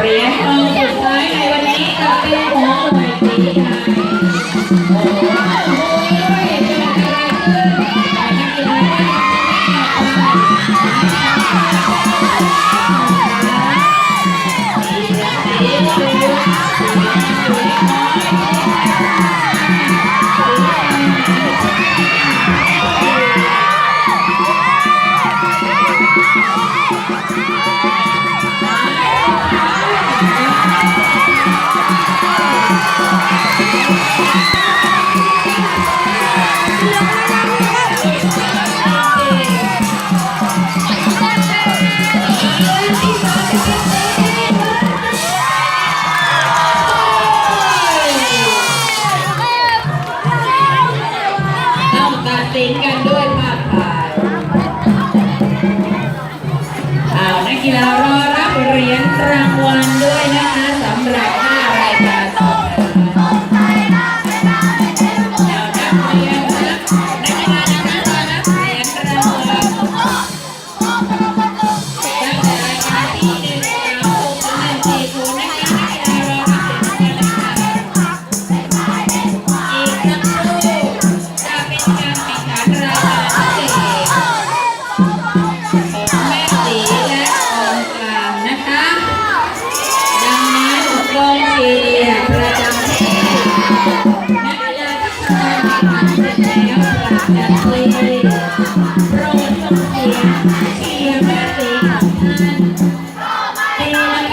เหรียญทองสุดท้ายในวันนี้กับเป็นของหน่วยตีไทย ต้องตัดสินกันด้วยภาพถ่ายเอานักกีฬารอด เหรียญรางวัลด้วยนะคะสำหรับ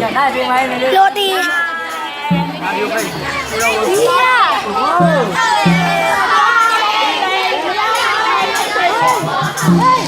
อยาได้เพลงอะไไม่รู้โรตีมาดไปโอ้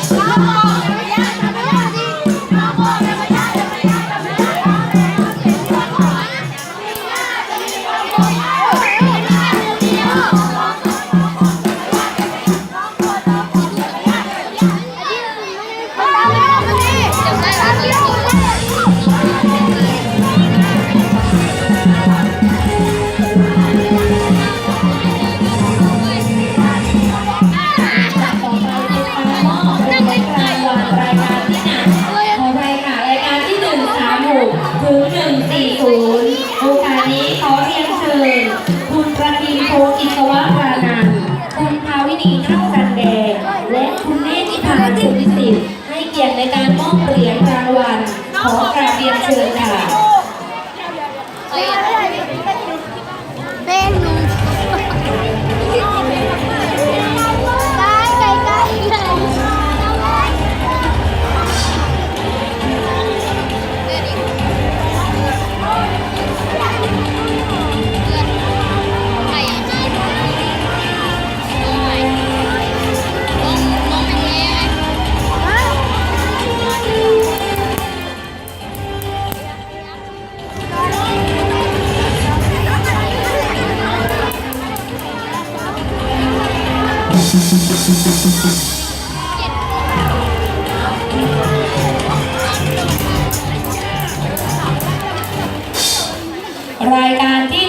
sim รายการที่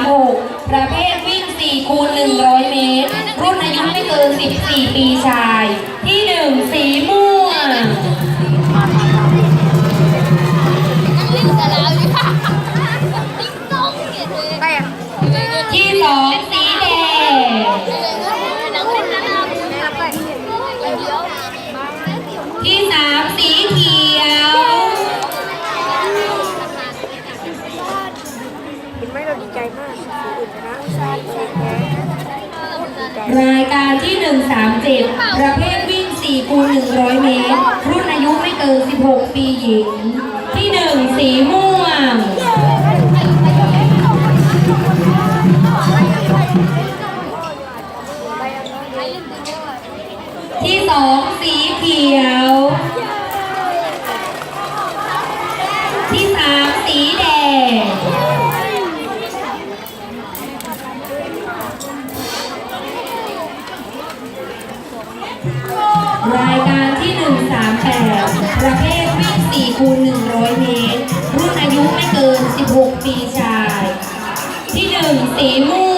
136 ประเภทวิ่ง 4 คูณ 100 เมตร รุ่นอายุไม่เกิน 14 ปีชาย ที่ 1 สีม่ว ใจมากสีอื่นนะชาติชาติแรายการที่ 137 ประเภทวิ่ง 4 คูณ 100 เมตร รุ่นอายุไม่เกิน 16 ปีหญิง ที่ 1 สีม่วง ที่ 2 สีเขียว รายการที่ 138 ประเภทวิ่ง4คูณ100 เมตร รุ่นอายุไม่เกิน 16 ปีชาย ที่ 1 สีม่ว